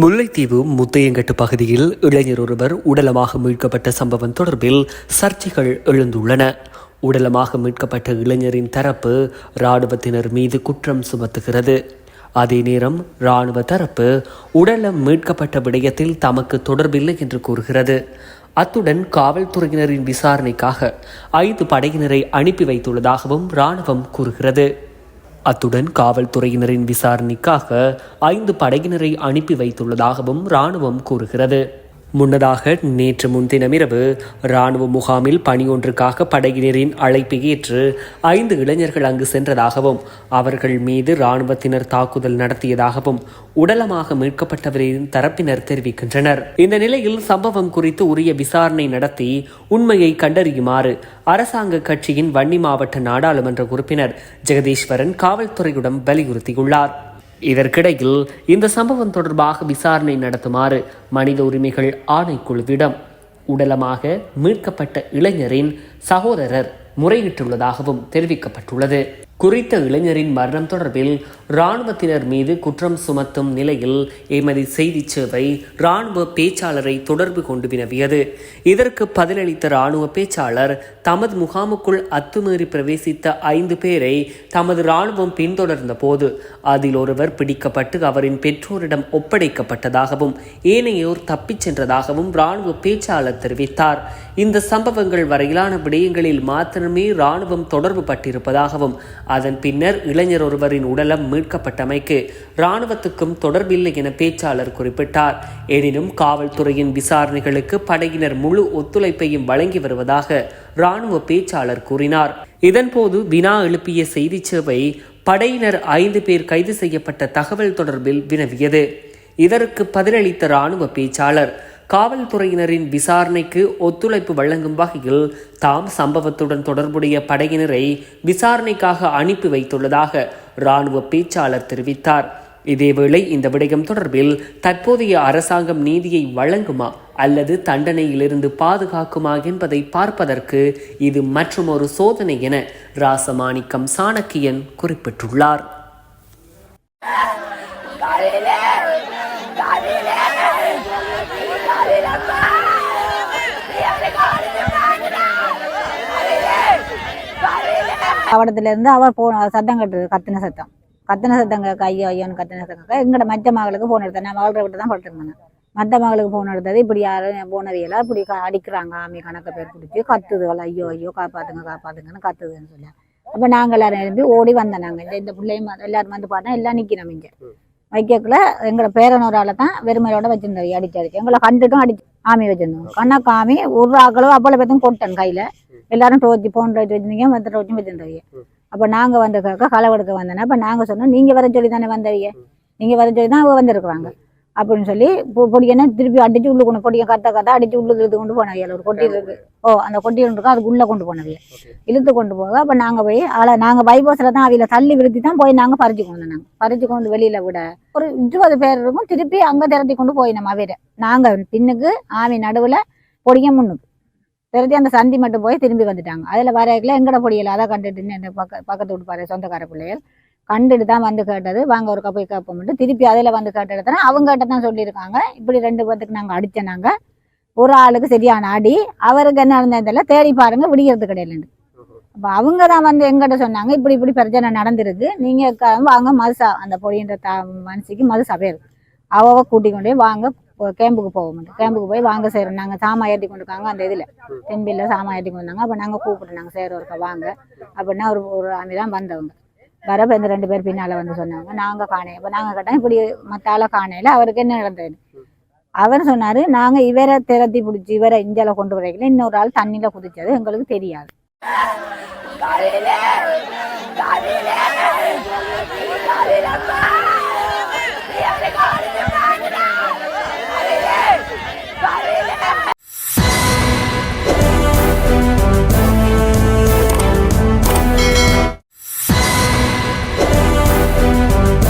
முல்லைத்தீவு முத்தையங்கட்டு பகுதியில் இளைஞர் ஒருவர் உடலமாக மீட்கப்பட்ட சம்பவம் தொடர்பில் சர்ச்சைகள் எழுந்துள்ளன. உடலமாக மீட்கப்பட்ட இளைஞரின் தரப்பு இராணுவத்தினர் மீது குற்றம் சுமத்துகிறது. அதே நேரம் இராணுவ தரப்பு உடலம் மீட்கப்பட்ட விடயத்தில் தமக்கு தொடர்பில்லை என்று கூறுகிறது. அத்துடன் காவல்துறையினரின் விசாரணைக்காக ஐந்து படையினரை அனுப்பி வைத்துள்ளதாகவும் இராணுவம் கூறுகிறது. அத்துடன் காவல்துறையினரின் விசாரணைக்காக ஐந்து படையினரை அனுப்பி வைத்துள்ளதாகவும் இராணுவம் கூறுகிறது. முன்னதாக நேற்று முன்தினமிரவு இராணுவ முகாமில் பணியொன்றுக்காக படையினரின் அழைப்பு ஏற்று ஐந்து இளைஞர்கள் அங்கு சென்றதாகவும் அவர்கள் மீது இராணுவத்தினர் தாக்குதல் நடத்தியதாகவும் உடலமாக மீட்கப்பட்டவரின் தரப்பினர் தெரிவிக்கின்றனர். இந்த நிலையில் சம்பவம் குறித்து உரிய விசாரணை நடத்தி உண்மையை கண்டறியுமாறு அரசாங்க கட்சியின் வன்னி மாவட்ட நாடாளுமன்ற உறுப்பினர் ஜெகதீஸ்வரன் காவல்துறையிடம் வலியுறுத்தியுள்ளார். இதற்கிடையில் இந்த சம்பவம் தொடர்பாக விசாரணை நடத்துமாறு மனித உரிமைகள் ஆணைக்குழுவிடம் உடலமாக மீட்கப்பட்ட இளைஞரின் சகோதரர் முறையிட்டுள்ளதாகவும் தெரிவிக்கப்பட்டுள்ளது. குறித்த இளைஞரின் மரணம் தொடர்பில் இராணுவத்தினர் மீது குற்றம் சுமத்தும் நிலையில் எமது செய்தி சேவை இராணுவ பேச்சாளரை தொடர்பு கொண்டு வினவியது. இதற்கு பதிலளித்த இராணுவ பேச்சாளர் தமது முகாமுக்குள் அத்துமீறி பிரவேசித்த ஐந்து பேரை தமது இராணுவம் பின்தொடர்ந்த போது அதில் ஒருவர் பிடிக்கப்பட்டு அவரின் பெற்றோரிடம் ஒப்படைக்கப்பட்டதாகவும் ஏனையோர் தப்பிச் சென்றதாகவும் இராணுவ பேச்சாளர் தெரிவித்தார். இந்த சம்பவங்கள் வரையிலான விடயங்களில் மாத்திரமே இராணுவம் தொடர்பு பட்டிருப்பதாகவும் அதன் பின்னர் இளைஞர் ஒருவரின் உடலம் மீட்கப்பட்டமைக்கு இராணுவத்துக்கும் தொடர்பில்லை என பேச்சாளர் குறிப்பிட்டார். எனினும் காவல்துறையின் விசாரணைகளுக்கு படையினர் முழு ஒத்துழைப்பையும் வழங்கி வருவதாக இராணுவ பேச்சாளர் கூறினார். இதன்போது வினா எழுப்பிய செய்தி சேவை படையினர் ஐந்து பேர் கைது செய்யப்பட்ட தகவல் தொடர்பில் வினவியது. இதற்கு பதிலளித்த இராணுவ பேச்சாளர் காவல்துறையினரின் விசாரணைக்கு ஒத்துழைப்பு வழங்கும் வகையில் தாம் சம்பவத்துடன் தொடர்புடைய படையினரை விசாரணைக்காக அனுப்பி வைத்துள்ளதாக இராணுவ பேச்சாளர் தெரிவித்தார். இதேவேளை இந்த விடயம் தொடர்பில் தற்போதைய அரசாங்கம் நீதியை வழங்குமா அல்லது தண்டனையிலிருந்து பாதுகாக்குமா என்பதை பார்ப்பதற்கு இது மற்றுமொரு சோதனை என ராசமாணிக்கம் சாணக்கியன் குறிப்பிட்டுள்ளார். அவடத்துல இருந்து அவர் போ சத்தம் கட்டுறது கத்தின சத்தம். கத்தின சத்தம் கேட்க ஐயோ ஐயோன்னு கத்தின சத்தம் கேட்க எங்கட மற்ற மகளுக்கு போன் எடுத்தேன். நான் மகளை விட்டு தான் படுத்துருந்தேன் மற்ற மகளுக்கு போன் எடுத்தது இப்படி யாரும் போனதையெல்லாம் இப்படி க- அடிக்கிறாங்க ஆமி கணக்க பேர் பிடிச்சி கத்துதுகள் ஐயோ ஐயோ காப்பாத்துங்க காப்பாத்துங்கன்னு கத்துதுன்னு சொல்லி. அப்போ நாங்கள் எல்லாரும் எழுப்பி ஓடி வந்தேன் நாங்கள் இந்த இந்த பிள்ளையும் வந்து- எல்லாரும் வந்து பார்த்தா எல்லாம் நிற்கிறோம் இங்கே. வைக்கக்குள்ள எங்களோட பேரனோரால தான் வெறுமையோட வச்சிருந்தோம் அடிச்சு அடிச்சு. எங்களை கண்டுட்டும் அடிச்சு ஆமி வச்சிருந்தோம் கண்ணா காமி ஒரு ஆக்களோ அவ்வளோ பேர்த்தும் கொட்டேன் கையில. எல்லாரும் டோச்சி போன் டோச்சி வச்சிருந்தீங்க மற்ற டோச்சும் வச்சிருந்தவங்க அப்போ நாங்கள் வந்த கேட்க களவெடுக்க வந்தோன்னா அப்போ நாங்கள் சொன்னோம் நீங்கள் வர சொல்லி தானே வந்தவங்க நீங்கள் வர சொல்லி தான் அவங்க வந்திருக்கிறாங்க அப்படின்னு சொல்லி பொடியனை திருப்பி அடிச்சு உள்ளு கொண்டு பொடியை கத்த கத்த அடிச்சு உள்ளுக்கு இழுத்து கொண்டு போனவியல் ஒரு கொட்டி இருக்கு. ஓ அந்த கொட்டி ஒன்று இருக்கும் அதுக்கு உள்ளே கொண்டு போனவிய இழுத்து கொண்டு போக அப்போ நாங்கள் போய் ஆளை நாங்கள் பைபாஸில் தான் அவையில தள்ளி விருத்தி தான் போய் நாங்கள் பறிச்சு கொண்டு நாங்கள் பறிச்சு கொண்டு வெளியில் விட ஒரு இருபது பேர் இருக்கும் திருப்பி அங்கே திரட்டி கொண்டு போய் நம்ம அவையில. நாங்கள் பின்னுக்கு ஆவி நடுவில் பொடிய முன்னுக்கு. திரட்டி அந்த சந்தி மட்டும் போய் திரும்பி வந்துட்டாங்க. அதில் வரையில எங்கட பொடியில்? அதை கண்டுட்டு இந்த பக்க பக்கத்து வீட்டு பாரு சொந்தக்கார பிள்ளைகள். கண்டுட்டு தான் வந்து கேட்டது. வாங்க ஒரு போய் கேட்போம்ட்டு திருப்பி அதில் வந்து கேட்ட இடத்துல அவங்க கிட்ட தான் சொல்லியிருக்காங்க. இப்படி ரெண்டு பேத்துக்கு நாங்கள் அடித்தோம் நாங்கள் ஒரு ஆளுக்கு சரியான அடி. அவருக்கு என்ன இருந்ததில்ல தேடி பாருங்க விடிகிறது கிடையாது அப்போ அவங்க தான் வந்து எங்கிட்ட சொன்னாங்க இப்படி இப்படி பிரச்சனை நடந்திருக்கு. நீங்கள் வாங்க மதுசா அந்த பொடின்ற த மனுஷிக்கு மதுசா பேர். அவ கூட்டிக் கொண்டு வாங்க கேம்புக்கு போவோம் கேம்புக்கு போய் வாங்க செய்கிறோம் நாங்கள் சாமா ஏற்றி கொண்டு இருக்காங்க அந்த இதில் தெம்பியில் சாமா ஏற்றி கொண்டு வந்தாங்க அப்போ நாங்கள் கூப்பிட்டு நாங்கள் செய்கிற வாங்க அப்படின்னா ஒரு ஒரு ஆமி தான் வந்தவங்க வரப்ப இந்த ரெண்டு பேர் பின்னால் வந்து சொன்னாங்க நாங்கள் காணையை அப்போ நாங்கள் கேட்டோம் இப்படி மற்றால காணையில் அவருக்கு என்ன நடந்தது அவர் சொன்னார் நாங்கள் இவரை திறத்தி பிடிச்சி இவரை இஞ்சால கொண்டு வரைக்கல இன்னொரு ஆள் தண்ணியில் குதிச்சது எங்களுக்கு தெரியாது காலையில காலையில காலையில